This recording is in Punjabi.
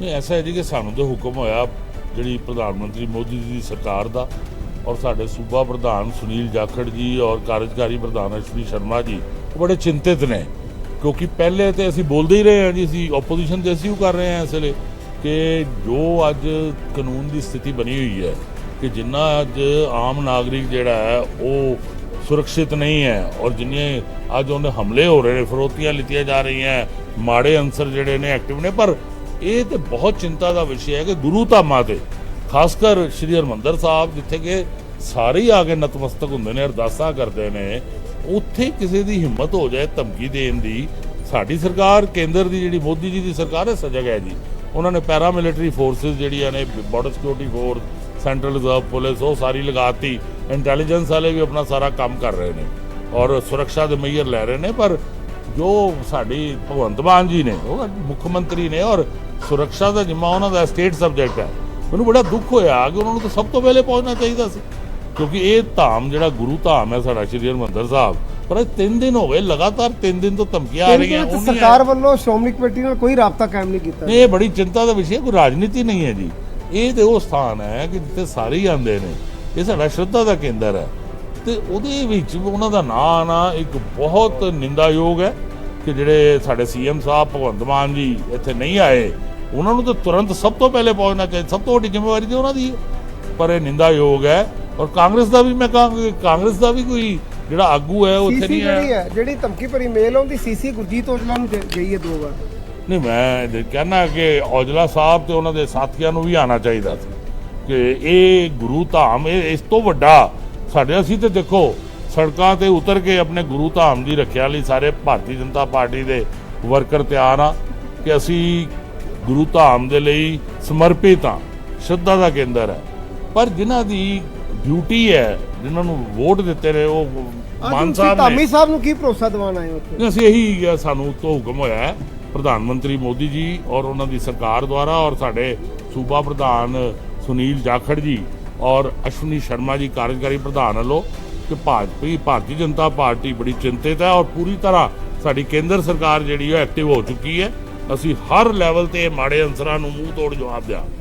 ਨਹੀਂ, ਐਸਾ ਹੈ ਜੀ ਕਿ ਸਾਨੂੰ ਤਾਂ ਹੁਕਮ ਹੋਇਆ, ਜਿਹੜੀ ਪ੍ਰਧਾਨ ਮੰਤਰੀ ਮੋਦੀ ਜੀ ਦੀ ਸਰਕਾਰ ਦਾ ਔਰ ਸਾਡੇ ਸੂਬਾ ਪ੍ਰਧਾਨ ਸੁਨੀਲ ਜਾਖੜ ਜੀ ਔਰ ਕਾਰਜਕਾਰੀ ਪ੍ਰਧਾਨ ਅਸ਼ਵਨੀ ਸ਼ਰਮਾ ਜੀ, ਉਹ ਬੜੇ ਚਿੰਤਿਤ ਨੇ। ਕਿਉਂਕਿ ਪਹਿਲੇ ਤੇ ਅਸੀਂ ਬੋਲਦੇ ਹੀ ਰਹੇ ਹਾਂ ਜੀ, ਅਸੀਂ ਆਪੋਜੀਸ਼ਨ ਤੇ ਅਸੀਂ ਉਹ ਕਰ ਰਹੇ ਹਾਂ ਇਸ ਵੇਲੇ ਕਿ ਜੋ ਅੱਜ ਕਾਨੂੰਨ ਦੀ ਸਥਿਤੀ ਬਣੀ ਹੋਈ ਹੈ ਕਿ ਜਿੰਨਾ ਅੱਜ ਆਮ ਨਾਗਰਿਕ ਜਿਹੜਾ ਹੈ, ਉਹ ਸੁਰੱਖਿਅਤ ਨਹੀਂ ਹੈ ਔਰ ਜਿੰਨੇ ਅੱਜ ਉਹਨੇ ਹਮਲੇ ਹੋ ਰਹੇ ਨੇ, ਫਰੋਤੀਆਂ ਲਿੱਤੀਆਂ ਜਾ ਰਹੀਆਂ, ਮਾੜੇ ਅੰਸਰ ਜਿਹੜੇ ਨੇ ਐਕਟਿਵ ਨੇ, ਪਰ ਇਹ ਤੇ ਬਹੁਤ ਚਿੰਤਾ ਦਾ ਵਿਸ਼ਾ ਹੈ ਕਿ ਗੁਰੂ ਧਾਮਾਂ ਤੇ ਖਾਸ ਕਰ ਸ਼੍ਰੀ ਹਰਮੰਦਰ ਸਾਹਿਬ ਜਿੱਥੇ ਕਿ ਸਾਰੇ ਹੀ ਆ ਕੇ ਨਤਮਸਤਕ ਹੁੰਦੇ ਨੇ, ਅਰਦਾਸਾਂ ਕਰਦੇ ਨੇ, ਉੱਥੇ ਕਿਸੇ ਦੀ ਹਿੰਮਤ ਹੋ ਜਾਏ ਧਮਕੀ ਦੇਣ ਦੀ, ਸਾਡੀ ਸਰਕਾਰ, ਕੇਂਦਰ ਦੀ ਜਿਹੜੀ ਮੋਦੀ ਜੀ ਦੀ ਸਰਕਾਰ ਹੈ ਸਜਗ ਹੈ ਜੀ। ਉਹਨਾਂ ਨੇ ਪੈਰਾ ਮਿਲਟਰੀ ਫੋਰਸਸ ਜਿਹੜੀਆਂ ਨੇ border security force central reserve police ਉਹ ਸਾਰੀ ਲਗਾਤੀ। ਇੰਟੈਲੀਜੈਂਸ ਵਾਲੇ ਵੀ ਆਪਣਾ ਸਾਰਾ ਕੰਮ ਕਰ ਰਹੇ ਨੇ। ਔਰ ਸੁਰੱਖਿਆ ਦੇ ਮਈਰ ਲੈ ਰਹੇ ਨੇ, ਪਰ ਜੋ ਸਾਡੀ ਭਗਵੰਤ ਮਾਨ ਜੀ ਨੇ ਉਹ ਮੁੱਖ ਮੰਤਰੀ ਨੇ ਔਰ ਸੁਰੱਖਿਆ ਦਾ ਜਿੰਮਾ ਉਹਨਾਂ ਦਾ ਸਟੇਟ ਸਬਜੈਕਟ ਹੈ। ਮੈਨੂੰ ਬੜਾ ਦੁੱਖ ਹੋਇਆ ਕਿ ਉਹਨਾਂ ਨੂੰ ਤਾਂ ਸਭ ਤੋਂ ਪਹਿਲੇ ਪਹੁੰਚਣਾ ਚਾਹੀਦਾ ਸੀ। ਕਿਉਂਕਿ ਇਹ ਧਾਮ ਜਿਹੜਾ ਗੁਰੂ ਧਾਮ ਹੈ ਸਾਡਾ ਸ਼੍ਰੀ ਹਰਿਮੰਦਰ ਸਾਹਿਬ ਪਰ ਇਹ ਤਿੰਨ ਦਿਨ ਹੋ ਗਏ ਲਗਾਤਾਰ ਤਿੰਨ ਦਿਨ ਤੋਂ ਧਮਕੀਆਂ ਆ ਰਹੀਆਂ ਉਹ ਸਰਕਾਰ ਵੱਲੋਂ ਸ਼੍ਰੋਮਣੀ ਕਮੇਟੀ ਨਾਲ ਕੋਈ ਰਾਬਤਾ ਕਾਇਮ ਨਹੀਂ ਕੀਤਾ। ਨਹੀਂ ਇਹ ਬੜੀ ਚਿੰਤਾ ਦਾ ਵਿਸ਼ਾ ਕੋਈ ਰਾਜਨੀਤੀ ਨਹੀਂ ਹੈ ਜੀ। ਇਹ ਤੇ ਉਹ ਸਥਾਨ ਹੈ ਕਿ ਜਿੱਥੇ ਸਾਰੇ ਹੀ ਆਉਂਦੇ ਨੇ। ਇਹ ਸਾਡਾ ਸ਼ਰਧਾ ਦਾ ਕੇਂਦਰ ਹੈ। ਤੇ ਉਹਦੇ ਵਿੱਚ ਉਹਨਾਂ ਦਾ ਨਾਂ ਆਉਣਾ ਇੱਕ ਬਹੁਤ ਨਿੰਦਾਯੋਗ ਹੈ ਕਿ ਜਿਹੜੇ ਸਾਡੇ ਸੀਐਮ ਸਾਹਿਬ ਭਗਵੰਤ ਮਾਨ ਜੀ ਇੱਥੇ ਨਹੀਂ ਆਏ ਉਹਨਾਂ ਨੂੰ ਤਾਂ ਤੁਰੰਤ ਸਭ ਤੋਂ ਪਹਿਲੇ ਪਹੁੰਚਣਾ ਚਾਹੀਦਾ ਸਭ ਤੋਂ ਵੱਡੀ ਜ਼ਿੰਮੇਵਾਰੀ ਤੇ ਉਹਨਾਂ ਦੀ ਪਰ ਇਹ ਨਿੰਦਾਯੋਗ ਹੈ ਔਰ ਕਾਂਗਰਸ ਦਾ ਵੀ ਮੈਂ ਕਹਾਂਗਾ ਕਿ ਕਾਂਗਰਸ ਦਾ ਵੀ ਕੋਈ ਜਿਹੜਾ ਆਗੂ ਹੈ ਉਹ ਉੱਥੇ ਨਹੀਂ ਹੈ। ਜਿਹੜੀ ਧਮਕੀ ਭਰੀ ਮੇਲ ਆਉਂਦੀ ਸੀਸੀ ਗੁਰਜੀਤ ਔਜਲਾ ਨੂੰ ਗਈ ਹੈ ਦੋ ਵਾਰ। ਨਹੀਂ ਮੈਂ ਇਹ ਕਹਿਣਾ ਕਿ ਔਜਲਾ ਸਾਹਿਬ ਤੇ ਉਹਨਾਂ ਦੇ ਸਾਥੀਆਂ ਨੂੰ ਵੀ ਆਉਣਾ ਚਾਹੀਦਾ ਸੀ ਕਿ ਇਹ ਗੁਰੂ ਧਾਮ ਇਹ ਇਸ ਤੋਂ ਵੱਡਾ ਸਾਡੇ ਅਸੀਂ ਤੇ ਦੇਖੋ ਸੜਕਾਂ ਤੇ ਉਤਰ ਕੇ ਆਪਣੇ ਗੁਰੂ ਧਾਮ ਦੀ ਰੱਖਿਆ ਲਈ ਸਾਰੇ ਭਾਰਤੀ ਜਨਤਾ ਪਾਰਟੀ ਦੇ ਵਰਕਰ ਤਿਆਰ ਆ ਕਿ ਅਸੀਂ ਗੁਰੂ ਧਾਮ ਦੇ ਲਈ ਸਮਰਪਿਤ ਹਾਂ ਸ਼ਰਧਾ ਦਾ ਕੇਂਦਰ ਹੈ ਪਰ ਜਿਨ੍ਹਾਂ ਦੀ ਡਿਊਟੀ ਹੈ ਜਿਨ੍ਹਾਂ ਨੂੰ ਵੋਟ ਦਿੱਤੇ ਨੇ ਉਹ ਮਾਨ ਸਾਹਿਬ ਨੇ ਧਾਮੀ ਸਾਹਿਬ ਨੂੰ ਕੀ ਭਰੋਸਾ ਦਿਵਾਉਣ ਆਏ ਉੱਥੇ? ਅਸੀਂ ਇਹੀ ਸਾਨੂੰ ਤੋਂ ਹੁਕਮ ਹੋਇਆ ਹੈ ਪ੍ਰਧਾਨ ਮੰਤਰੀ ਮੋਦੀ ਜੀ ਔਰ ਉਹਨਾਂ ਦੀ ਸਰਕਾਰ ਦੁਆਰਾ ਔਰ ਸਾਡੇ ਸੂਬਾ ਪ੍ਰਧਾਨ ਸੁਨੀਲ ਜਾਖੜ ਜੀ ਔਰ ਅਸ਼ਵਨੀ ਸ਼ਰਮਾ ਜੀ ਕਾਰਜਕਾਰੀ ਪ੍ਰਧਾਨ ਵੱਲੋਂ ਕਿ ਭਾਜਪਾ, ਭਾਰਤੀ ਜਨਤਾ ਪਾਰਟੀ ਬੜੀ ਚਿੰਤਿਤ ਹੈ ਔਰ ਪੂਰੀ ਤਰ੍ਹਾਂ ਸਾਡੀ ਕੇਂਦਰ ਸਰਕਾਰ ਜਿਹੜੀ ਉਹ ਐਕਟਿਵ ਹੋ ਚੁੱਕੀ ਹੈ। ਅਸੀਂ ਹਰ ਲੈਵਲ ਤੇ ਮਾੜੇ ਅੰਸਰਾਂ ਨੂੰ ਮੂੰਹ ਤੋੜ ਜਵਾਬ ਦਿਆਂਗੇ।